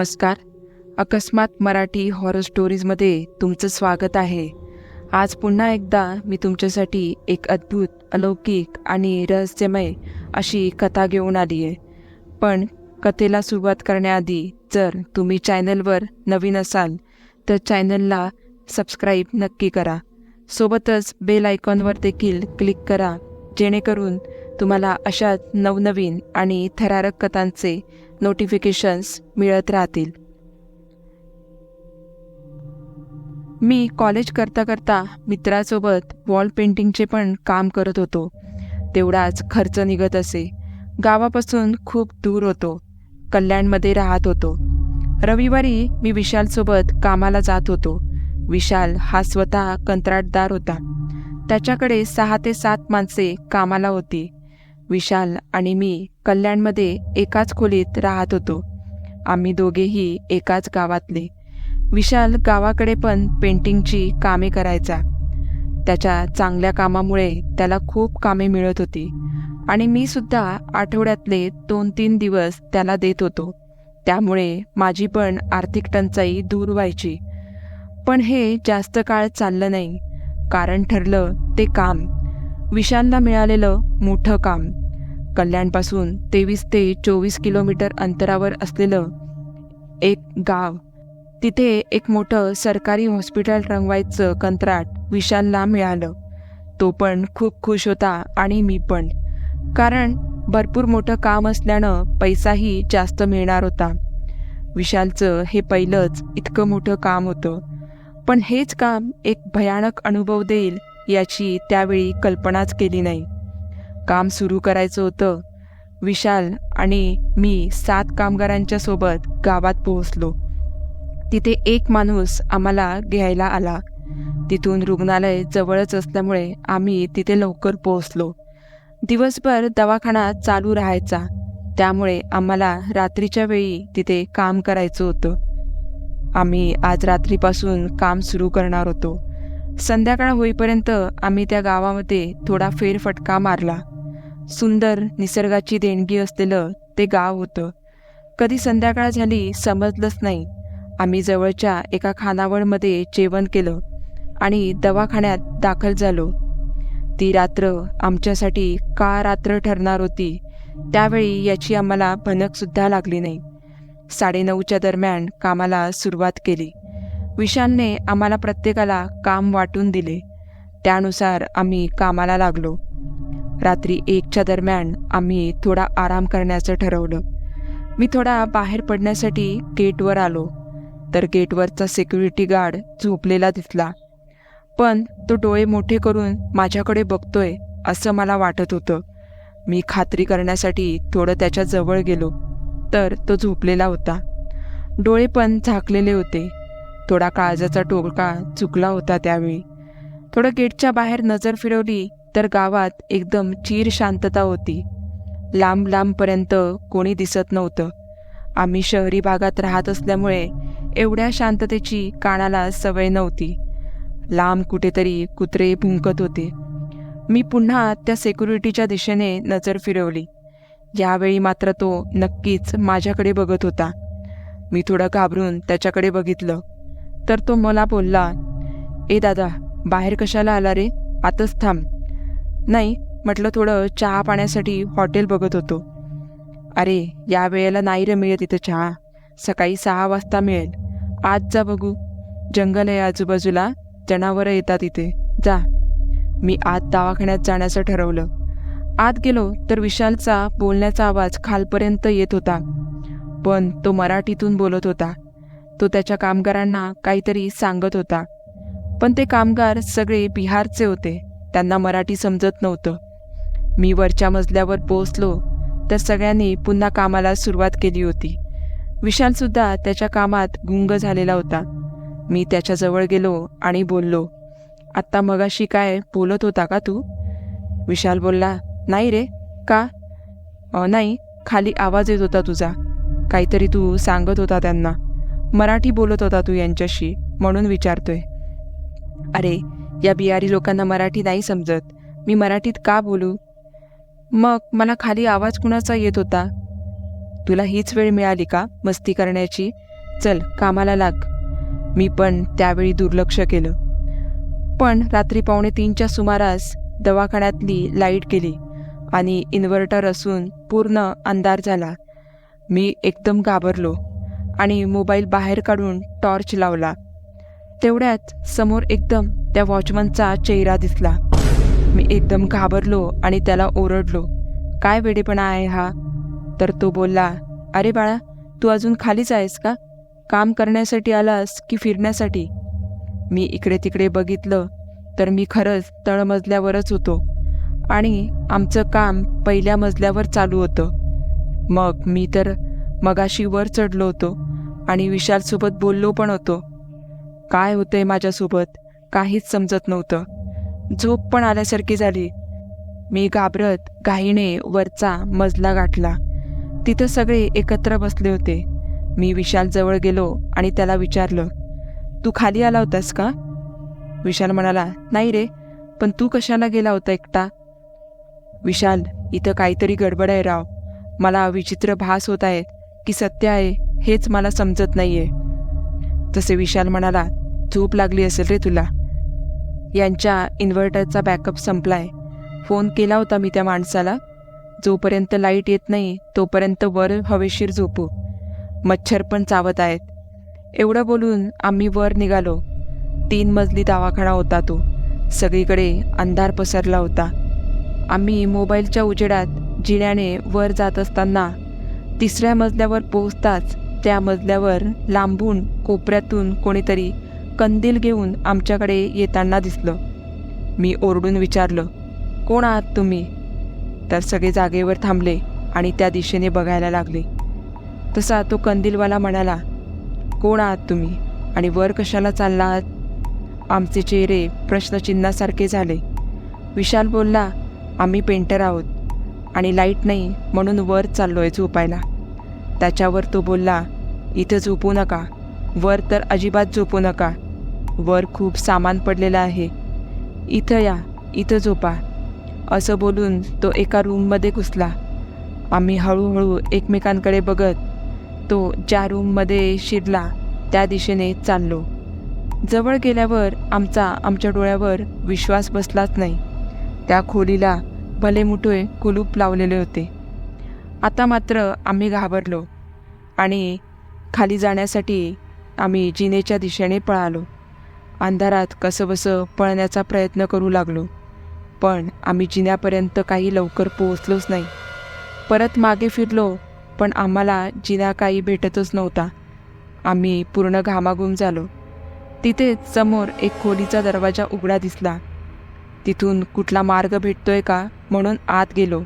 नमस्कार. अकस्मात मराठी हॉरर स्टोरीजमध्ये तुमचं स्वागत आहे. आज पुन्हा एकदा मी तुमच्यासाठी एक अद्भुत अलौकिक आणि रहस्यमय अशी कथा घेऊन आली आहे पण कथेला सुरुवात करण्याआधी जर तुम्ही चॅनलवर नवीन असाल तर चॅनलला सबस्क्राईब नक्की करा. सोबतच बेल आयकॉनवर देखील क्लिक करा जेणेकरून तुम्हाला अशाच नवनवीन आणि थरारक कथांचे नोटिफिकेशन्स मिळत राहतील. मी कॉलेज करता करता मित्रासोबत वॉल पेंटिंगचे पण काम करत होतो. तेवढाच खर्च निघत असे. गावापासून खूप दूर होतो. कल्याणमध्ये राहत होतो. रविवारी मी विशालसोबत कामाला जात होतो. विशाल हा स्वतः कंत्राटदार होता. त्याच्याकडे सहा ते सात माणसे कामाला होती. विशाल आणि मी कल्याणमध्ये एकाच खोलीत राहत होतो. आम्ही दोघेही एकाच गावातले. विशाल गावाकडे पण पेंटिंगची कामे करायचा. त्याच्या चांगल्या कामामुळे त्याला खूप कामे मिळत होती. आणि मी सुद्धा आठवड्यातले दोन तीन दिवस त्याला देत होतो. त्यामुळे माझी पण आर्थिक टंचाई दूर व्हायची. पण हे जास्त काळ चाललं नाही कारण ठरलं ते काम. विशालला मिळालेलं मोठं काम. कल्याणपासून तेवीस ते चोवीस किलोमीटर अंतरावर असलेलं एक गाव. तिथे एक मोठं सरकारी हॉस्पिटल रंगवायचं कंत्राट विशालला मिळालं. तो पण खूप खुश होता आणि मी पण. कारण भरपूर मोठं काम असल्यानं पैसाही जास्त मिळणार होता. विशालचं हे पहिलंच इतकं मोठं काम होतं. पण हेच काम एक भयानक अनुभव देईल याची त्यावेळी कल्पनाच केली नाही. काम सुरू करायचं होतं. विशाल आणि मी सात कामगारांच्या सोबत गावात पोहोचलो. तिथे एक माणूस आम्हाला घ्यायला आला. तिथून रुग्णालय जवळच असल्यामुळे आम्ही तिथे लवकर पोहोचलो. दिवसभर दवाखाना चालू राहायचा. त्यामुळे आम्हाला रात्रीच्या वेळी तिथे काम करायचं होतं. आम्ही आज रात्रीपासून काम सुरू करणार होतो. संध्याकाळ होईपर्यंत आम्ही त्या गावामध्ये थोडा फेरफटका मारला. सुंदर निसर्गाची देणगी असलेलं ते गाव होतं. कधी संध्याकाळ झाली समजलंच नाही. आम्ही जवळच्या एका खानावळमध्ये जेवण केलं आणि दवाखान्यात दाखल झालो. ती रात्र आमच्यासाठी का रात्र ठरणार होती त्यावेळी याची आम्हाला भनकसुद्धा लागली नाही. साडेनऊच्या दरम्यान कामाला सुरुवात केली. विशालने आम्हाला प्रत्येकाला काम वाटून दिले. त्यानुसार आम्ही कामाला लागलो. रात्री एकच्या दरम्यान आम्ही थोडा आराम करण्याचं ठरवलं. मी थोडा बाहेर पडण्यासाठी गेटवर आलो. तर गेटवरचा सिक्युरिटी गार्ड झोपलेला दिसला. पण तो डोळे मोठे करून माझ्याकडे बघतोय असं मला वाटत होतं. मी खात्री करण्यासाठी थोडं त्याच्याजवळ गेलो. तर तो झोपलेला होता. डोळे पण झाकलेले होते. थोडा काळजाचा टोळका चुकला होता त्यावेळी. थोडं गेटच्या बाहेर नजर फिरवली तर गावात एकदम चीर शांतता होती. लांब लांबपर्यंत कोणी दिसत नव्हतं. आम्ही शहरी भागात राहत असल्यामुळे एवढ्या शांततेची कानाला सवय नव्हती. लांब कुठेतरी कुत्रे भुंकत होते. मी पुन्हा त्या सेक्युरिटीच्या दिशेने नजर फिरवली. यावेळी मात्र तो नक्कीच माझ्याकडे बघत होता. मी थोडं घाबरून त्याच्याकडे बघितलं. तर तो मला बोलला ए दादा बाहेर कशाला आला रे? आताच थांब. नाही म्हटलं थोडं चहा पाण्यासाठी हॉटेल बघत होतो. अरे या वेळेला नाही रे मिळत इथं चहा. सकाळी सहा वाजता मिळेल. आज जा बघू. जंगल आहे आजूबाजूला. जनावरं येतात इथे. जा. मी आत दवाखान्यात जाण्याचं ठरवलं. आत गेलो तर विशालचा बोलण्याचा आवाज खालपर्यंत येत होता. पण तो मराठीतून बोलत होता. तो त्याच्या कामगारांना काहीतरी सांगत होता. पण ते कामगार सगळे बिहारचे होते. त्यांना मराठी समजत नव्हतं. मी वरच्या मजल्यावर पोहोचलो. तर सगळ्यांनी पुन्हा कामाला सुरुवात केली होती. विशालसुद्धा त्याच्या कामात गुंग झालेला होता. मी त्याच्याजवळ गेलो आणि बोललो आत्ता मगाशी काय बोलत होता का तू? विशाल बोलला नाही रे का? नाही खाली आवाज येत होता तुझा. काहीतरी तू सांगत होता त्यांना. मराठी बोलत होता तू यांच्याशी म्हणून विचारतोय. अरे या बिहारी लोकांना मराठी नाही समजत. मी मराठीत का बोलू? मग मला खाली आवाज कुणाचा येत होता? तुला हीच वेळ मिळाली का मस्ती करण्याची? चल कामाला लाग. मी पण त्यावेळी दुर्लक्ष केलं. पण रात्री पावणे तीनच्या सुमारास दवाखान्यातली लाइट गेली आणि इन्व्हर्टर असून पूर्ण अंधार झाला. मी एकदम घाबरलो आणि मोबाईल बाहेर काढून टॉर्च लावला. तेवढ्यात समोर एकदम त्या वॉचमनचा चेहरा दिसला. मी एकदम घाबरलो आणि त्याला ओरडलो. काय वेडेपणा आहे हा? तर तो बोलला अरे बाळा तू अजून खालीच आहेस का? काम करण्यासाठी आलास की फिरण्यासाठी? मी इकडे तिकडे बघितलं तर मी खरंच तळमजल्यावरच होतो आणि आमचं काम पहिल्या मजल्यावर चालू होतं. मग मी तर मगाशी वर चढलो होतो आणि विशालसोबत बोललो पण होतो. काय होतंय माझ्यासोबत? काहीच समजत नव्हतं. झोप पण आल्यासारखी झाली. मी घाबरत घाईने वरचा मजला गाठला. तिथं सगळे एकत्र बसले होते. मी विशाल जवळ गेलो आणि त्याला विचारलं तू खाली आला होतास का? विशाल म्हणाला नाही रे पण तू कशाला गेला होता एकटा? विशाल इथं काहीतरी गडबड आहे राव. मला विचित्र भास होत आहेत की सत्य आहे हेच मला समजत नाहीये. तसे विशाल म्हणाला झोप लागली असेल रे तुला. यांच्या इन्व्हर्टरचा बॅकअप संपलाय. फोन केला होता मी त्या माणसाला. जोपर्यंत लाइट येत नाही तोपर्यंत वर हवेशीर झोपू. मच्छर पण चावत आहेत. एवढं बोलून आम्ही वर निघालो. तीन मजली दवाखाना होता तो. सगळीकडे अंधार पसरला होता. आम्ही मोबाईलच्या उजेडात जिन्याने वर जात असताना तिसऱ्या मजल्यावर पोहोचताच त्या मजल्यावर लांबून कोपऱ्यातून कोणीतरी कंदील घेऊन आमच्याकडे येताना दिसलं. मी ओरडून विचारलं कोण आहात तुम्ही? तर सगळे जागेवर थांबले आणि त्या दिशेने बघायला लागले. तसा तो कंदीलवाला म्हणाला कोण आहात तुम्ही आणि वर कशाला चालला आहात? आमचे चेहरे प्रश्नचिन्हासारखे झाले. विशाल बोलला आम्ही पेंटर आहोत आणि लाइट नाही म्हणून वर चाललोय झोपायला त्याच्यावर तो बोलला इथं झोपू नका. वर तर अजिबात झोपू नका. वर खूप सामान पडलेलं आहे. इथं या इथं झोपा. असं बोलून तो एका रूममध्ये घुसला. आम्ही हळूहळू एकमेकांकडे बघत तो ज्या रूममध्ये शिरला त्या दिशेने चाललो. जवळ गेल्यावर आमचा आमच्या डोळ्यावर विश्वास बसलाच नाही. त्या खोलीला भले मोठे कुलूप लावलेले होते. आता मात्र आम्ही घाबरलो आणि खाली जाण्यासाठी आम्ही जिनेच्या दिशेने पळालो. अंधारात कसंबसं पळण्याचा प्रयत्न करू लागलो. पण आम्ही जिन्यापर्यंत काही लवकर पोहोचलोच नाही. परत मागे फिरलो पण आम्हाला जिना काही भेटतच नव्हता. आम्ही पूर्ण घामाघूम झालो. तिथेच समोर एक खोलीचा दरवाजा उघडा दिसला. तिथून कुठला मार्ग भेटतोय का म्हणून आत गेलो.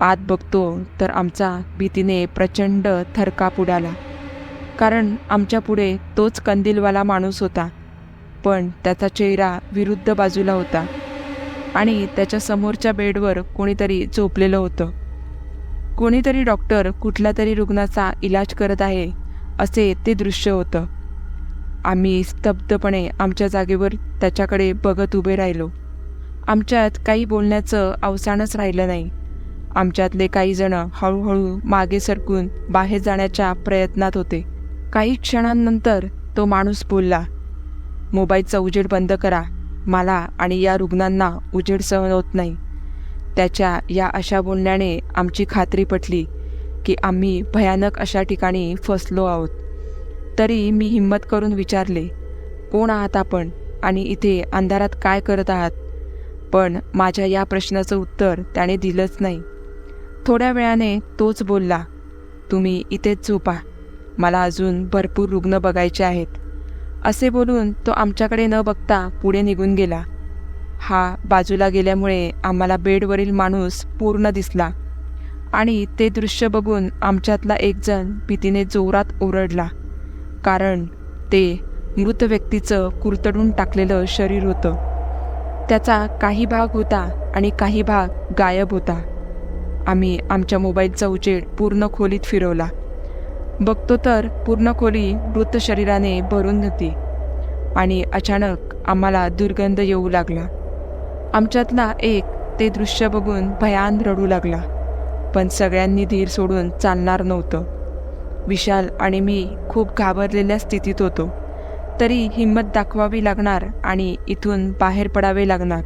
आत बघतो तर आमचा भीतीने प्रचंड थरकाप उडाला. कारण आमच्या पुढे तोच कंदीलवाला माणूस होता. पण त्याचा चेहरा विरुद्ध बाजूला होता आणि त्याच्या समोरच्या बेडवर कोणीतरी झोपलेलं होतं. कोणीतरी डॉक्टर कुठल्या तरी रुग्णाचा इलाज करत आहे असे ते दृश्य होतं. आम्ही स्तब्धपणे आमच्या जागेवर त्याच्याकडे बघत उभे राहिलो. आमच्यात काही बोलण्याचं अवसानच राहिलं नाही. आमच्यातले काही जण हळूहळू मागे सरकून बाहेर जाण्याच्या प्रयत्नात होते. काही क्षणांनंतर तो माणूस बोलला मोबाईलचा उजेड बंद करा. मला आणि या रुग्णांना उजेड सहन होत नाही. त्याच्या या अशा बोलण्याने आमची खात्री पटली की आम्ही भयानक अशा ठिकाणी फसलो आहोत. तरी मी हिंमत करून विचारले कोण आहात आपण आणि इथे अंधारात काय करत आहात? पण माझ्या या प्रश्नाचं उत्तर त्याने दिलंच नाही. थोड्या वेळाने तोच बोलला तुम्ही इथेच झोपा. मला अजून भरपूर रुग्ण बघायचे आहेत. असे बोलून तो आमच्याकडे न बघता पुढे निघून गेला. हा बाजूला गेल्यामुळे आम्हाला बेडवरील माणूस पूर्ण दिसला आणि ते दृश्य बघून आमच्यातला एकजण भीतीने जोरात ओरडला कारण ते मृत व्यक्तीचं कुरतडून टाकलेलं शरीर होतं. त्याचा काही भाग होता आणि काही भाग गायब होता. आम्ही आमच्या मोबाईलचा उजेड पूर्ण खोलीत फिरवला. बघतो तर पूर्ण खोली मृत शरीराने भरून होती आणि अचानक आम्हाला दुर्गंध येऊ लागला. आमच्यातला एक ते दृश्य बघून भयान रडू लागला. पण सगळ्यांनी धीर सोडून चालणार नव्हतं. विशाल आणि मी खूप घाबरलेल्या स्थितीत होतो. तरी हिंमत दाखवावी लागणार आणि इथून बाहेर पडावे लागणार.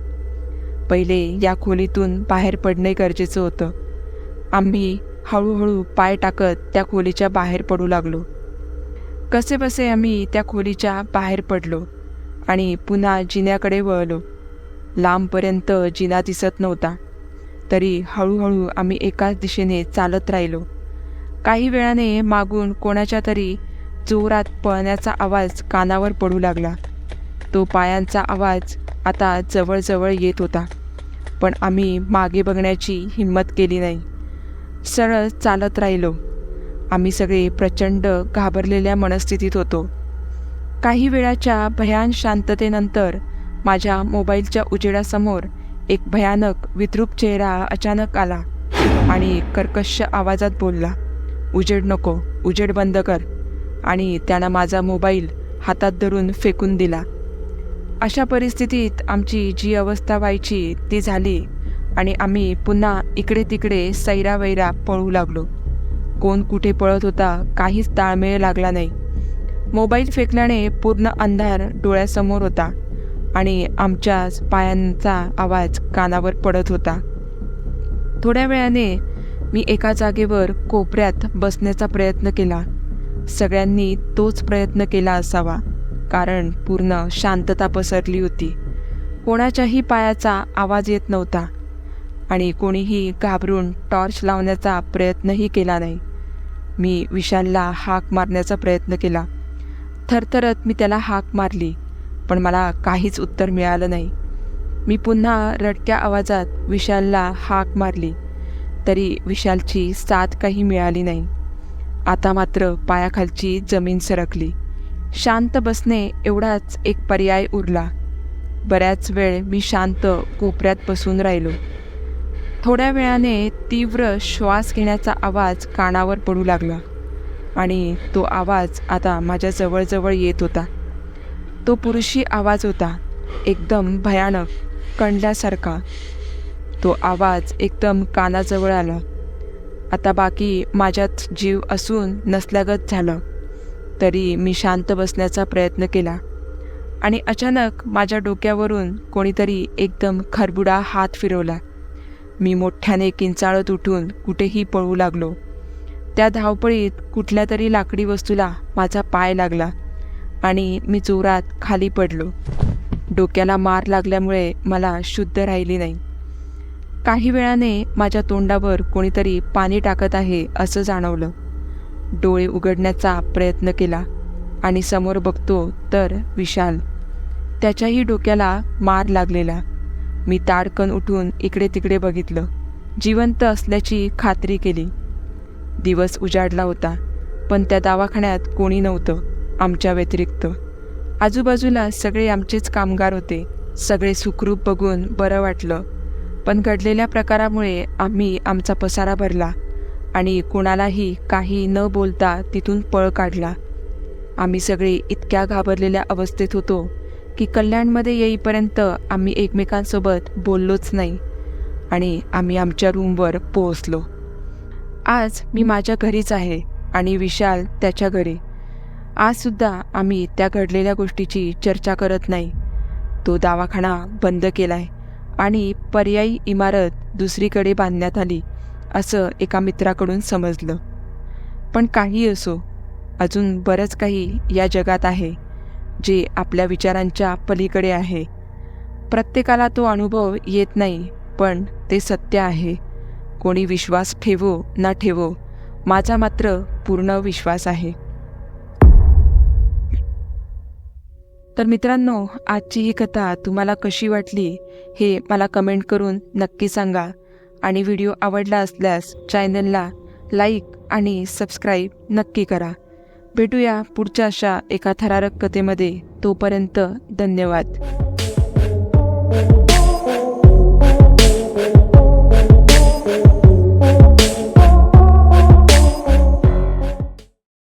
पहिले या खोलीतून बाहेर पडणे गरजेचं होतं. आम्ही हळूहळू पाय टाकत त्या खोलीच्या बाहेर पडू लागलो. कसे बसे आम्ही त्या खोलीच्या बाहेर पडलो आणि पुन्हा जिन्याकडे वळलो. लांबपर्यंत जिना दिसत नव्हता. तरी हळूहळू आम्ही एकाच दिशेने चालत राहिलो. काही वेळाने मागून कोणाच्या तरी जोरात पळण्याचा आवाज कानावर पडू लागला. तो पायांचा आवाज आता जवळजवळ येत होता. पण आम्ही मागे बघण्याची हिंमत केली नाही. सरळ चालत राहिलो. आम्ही सगळे प्रचंड घाबरलेल्या मनस्थितीत होतो. काही वेळाच्या भयान शांततेनंतर माझ्या मोबाईलच्या उजेडासमोर एक भयानक विद्रूप चेहरा अचानक आला आणि कर्कश आवाजात बोलला उजेड नको उजेड बंद कर. आणि त्यानं माझा मोबाईल हातात धरून फेकून दिला. अशा परिस्थितीत आमची जी अवस्था व्हायची ती झाली आणि आम्ही पुन्हा इकडे तिकडे सैरावैरा पळू लागलो. कोण कुठे पळत होता काहीच ताळमेळ लागला नाही. मोबाईल फेकल्याने पूर्ण अंधार डोळ्यासमोर होता आणि आमच्याच पायांचा आवाज कानावर पडत होता. थोड्या वेळाने मी एका जागेवर कोपऱ्यात बसण्याचा प्रयत्न केला. सगळ्यांनी तोच प्रयत्न केला असावा कारण पूर्ण शांतता पसरली होती. कोणाच्याही पायाचा आवाज येत नव्हता. आणि कोणीही घाबरून टॉर्च लावण्याचा प्रयत्नही केला नाही. मी विशालला हाक मारण्याचा प्रयत्न केला. थरथरत मी त्याला हाक मारली पण मला काहीच उत्तर मिळालं नाही. मी पुन्हा रडक्या आवाजात विशालला हाक मारली तरी विशालची साथ काही मिळाली नाही. आता मात्र पायाखालची जमीन सरकली. शांत बसणे एवढाच एक पर्याय उरला. बऱ्याच वेळ मी शांत कोपऱ्यात बसून राहिलो. थोड्या वेळाने तीव्र श्वास घेण्याचा आवाज कानावर पडू लागला. आणि तो आवाज आता माझ्या जवळजवळ येत होता. तो पुरुषी आवाज होता एकदम भयानक कणल्यासारखा तो आवाज एकदम कानाजवळ आला. आता बाकी माझ्यात जीव असून नसल्यागत झालं. तरी मी शांत बसण्याचा प्रयत्न केला. आणि अचानक माझ्या डोक्यावरून कोणीतरी एकदम खरबुडा हात फिरवला. मी मोठ्याने किंचाळत उठून कुठेही पळू लागलो. त्या धावपळीत कुठल्या तरी लाकडी वस्तूला माझा पाय लागला आणि मी जोरात खाली पडलो. डोक्याला मार लागल्यामुळे मला शुद्ध राहिली नाही. काही वेळाने माझ्या तोंडावर कोणीतरी पाणी टाकत आहे असं जाणवलं. डोळे उघडण्याचा प्रयत्न केला आणि समोर बघतो तर विशाल. त्याच्याही डोक्याला मार लागलेला. मी ताडकन उठून इकडे तिकडे बघितलं. जिवंत असल्याची खात्री केली. दिवस उजाडला होता पण त्या दवाखान्यात कोणी नव्हतं आमच्या व्यतिरिक्त. आजूबाजूला सगळे आमचेच कामगार होते सगळे सुखरूप बघून बरं वाटलं. पण घडलेल्या प्रकारामुळे आम्ही आमचा पसारा भरला आणि कोणालाही काही न बोलता तिथून पळ काढला. आम्ही सगळे इतक्या घाबरलेल्या अवस्थेत होतो की कल्याणमध्ये येईपर्यंत आम्ही एकमेकांसोबत बोललोच नाही आणि आम्ही आमच्या रूमवर पोहोचलो. आज मी माझ्या घरीच आहे आणि विशाल त्याच्या घरी. आजसुद्धा आम्ही त्या घडलेल्या गोष्टीची चर्चा करत नाही. तो दवाखाना बंद केलाय आणि पर्यायी इमारत दुसरीकडे बांधण्यात आली असं एका मित्राकडून समजलं. पण काही असो अजून बरंच काही या जगात आहे. जे आपल्या विचारांच्या पलीकडे आहे. प्रत्येकाला तो अनुभव येत नाही पण ते सत्य आहे. कोणी विश्वास ठेवो ना ठेवो माझा मात्र पूर्ण विश्वास आहे. तर मित्रांनो आजची ही कथा तुम्हाला कशी वाटली हे मला कमेंट करून नक्की सांगा. आणि व्हिडिओ आवडला असल्यास चॅनलला लाईक आणि सबस्क्राईब नक्की करा. भेटूया पुढच्या अशा एका थरारक कथेमध्ये. तोपर्यंत धन्यवाद.